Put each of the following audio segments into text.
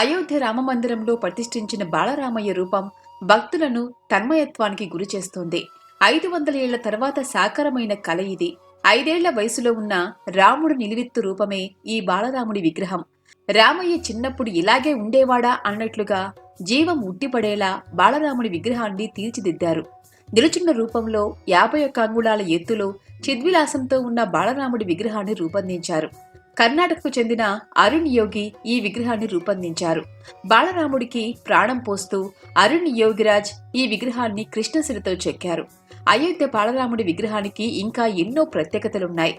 అయోధ్య రామమందిరంలో ప్రతిష్ఠించిన బాలరామయ్య రూపం భక్తులను తన్మయత్వానికి గురిచేస్తోంది ఐదు వందల ఏళ్ళ తర్వాత సాకారమైన కల ఇది. ఐదేళ్ళ వయసులో ఉన్న రాముడు నిలువెత్తు రూపమే ఈ బాలరాముడి విగ్రహం. రామయ్య చిన్నప్పుడు ఇలాగే ఉండేవాడా అన్నట్లుగా జీవం ఉట్టిపడేలా బాలరాముడి విగ్రహాన్ని తీర్చిదిద్దారు. నిలుచున్న రూపంలో యాభై ఒక్క అంగుళాల ఎత్తులో చిద్విలాసంతో ఉన్న బాలరాముడి విగ్రహాన్ని రూపొందించారు. కర్ణాటకకు చెందిన అరుణ్ యోగి ఈ విగ్రహాన్ని రూపొందించారు. బాలరాముడికి ప్రాణం పోస్తూ అరుణ్ యోగిరాజ్ ఈ విగ్రహాన్ని కృష్ణశిలతో చెక్కారు. అయోధ్య బాలరాముడి విగ్రహానికి ఇంకా ఎన్నో ప్రత్యేకతలున్నాయి.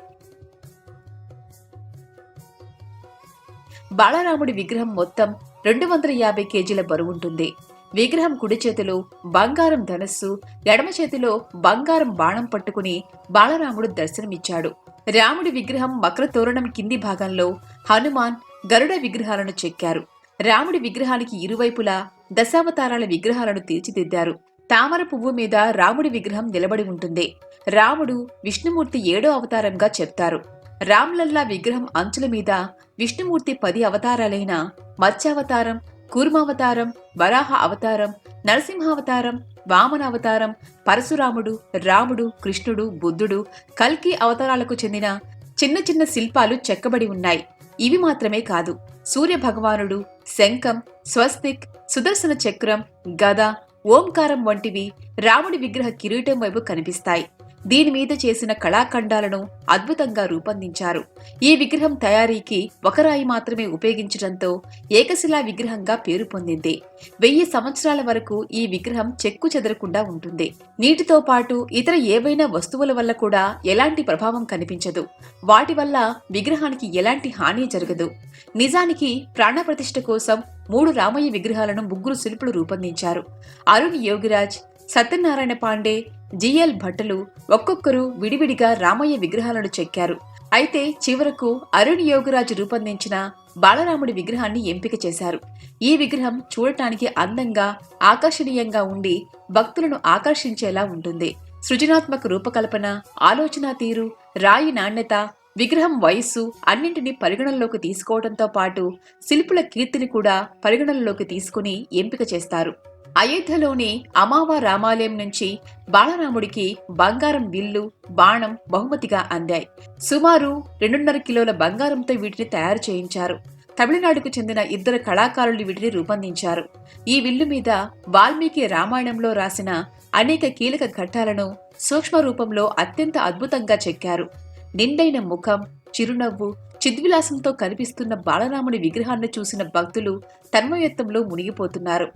బాలరాముడి విగ్రహం మొత్తం రెండు వందల యాభై కేజీల బరువుంటుంది విగ్రహం కుడి చేతిలో బంగారం ధనస్సు ఎడమ చేతిలో బంగారం బాణం పట్టుకుని బాలరాముడు దర్శనమిచ్చాడు. రాముడి విగ్రహం మకర తోరణం కింది భాగంలో హనుమాన్ గరుడ విగ్రహాలను చెక్కారు. రాముడి విగ్రహానికి ఇరువైపులా దశావతారాల విగ్రహాలను తీర్చిదిద్దారు. తామర పువ్వు మీద రాముడి విగ్రహం నిలబడి ఉంటుంది. రాముడు విష్ణుమూర్తి ఏడో అవతారంగా చెప్తారు. రామ్లల్లా విగ్రహం అంచుల మీద విష్ణుమూర్తి పది అవతారాలైన మత్స్యావతారం కూర్మావతారం వరాహ అవతారం నరసింహావతారం వామన అవతారం పరశురాముడు రాముడు కృష్ణుడు బుద్ధుడు కల్కి అవతారాలకు చెందిన చిన్న చిన్న శిల్పాలు చెక్కబడి ఉన్నాయి. ఇవి మాత్రమే కాదు సూర్య భగవానుడు శంఖం స్వస్తిక్ సుదర్శన చక్రం గద ఓంకారం వంటివి రాముడి విగ్రహ కిరీటం వైపు కనిపిస్తాయి. దీని మీద చేసిన కళాఖండాలను అద్భుతంగా రూపొందించారు. ఈ విగ్రహం తయారీకి ఒక రాయి మాత్రమే ఉపయోగించడంతో ఏకశిలా విగ్రహంగా పేరు పొందింది. వెయ్యి సంవత్సరాల వరకు ఈ విగ్రహం చెక్కు చెదరకుండా ఉంటుంది. నీటితో పాటు ఇతర ఏవైనా వస్తువుల వల్ల కూడా ఎలాంటి ప్రభావం కనిపించదు. వాటి వల్ల విగ్రహానికి ఎలాంటి హాని జరగదు. నిజానికి ప్రాణప్రతిష్ఠ కోసం మూడు రామయ్య విగ్రహాలను ముగ్గురు శిల్పులు రూపొందించారు. అరుణ్ యోగిరాజ్ సత్యనారాయణ పాండే జిఎల్ భట్టులు ఒక్కొక్కరు విడివిడిగా రామయ్య విగ్రహాలను చెక్కారు. అయితే చివరకు అరుణ్ యోగరాజు రూపొందించిన బాలరాముడి విగ్రహాన్ని ఎంపిక చేశారు. ఈ విగ్రహం చూడటానికి అందంగా ఆకర్షణీయంగా ఉండి భక్తులను ఆకర్షించేలా ఉంటుంది. సృజనాత్మక రూపకల్పన ఆలోచన తీరు రాయి నాణ్యత విగ్రహం వయస్సు అన్నింటినీ పరిగణనలోకి తీసుకోవడంతో పాటు శిల్పుల కీర్తిని కూడా పరిగణనలోకి తీసుకుని ఎంపిక చేస్తారు. అయోధ్యలోని అమావ రామాలయం నుంచి బాలరాముడికి బంగారం విల్లు బాణం బహుమతిగా అందాయి. సుమారు రెండున్నర కిలోల బంగారంతో వీటిని తయారు చేయించారు. తమిళనాడుకు చెందిన ఇద్దరు కళాకారులు వీటిని రూపొందించారు. ఈ విల్లు మీద వాల్మీకి రామాయణంలో రాసిన అనేక కీలక ఘట్టాలను సూక్ష్మ రూపంలో అత్యంత అద్భుతంగా చెక్కారు. నిండైన ముఖం చిరునవ్వు చిద్విలాసంతో కనిపిస్తున్న బాలరాముడి విగ్రహాన్ని చూసిన భక్తులు తన్మయత్వంలో మునిగిపోతున్నారు.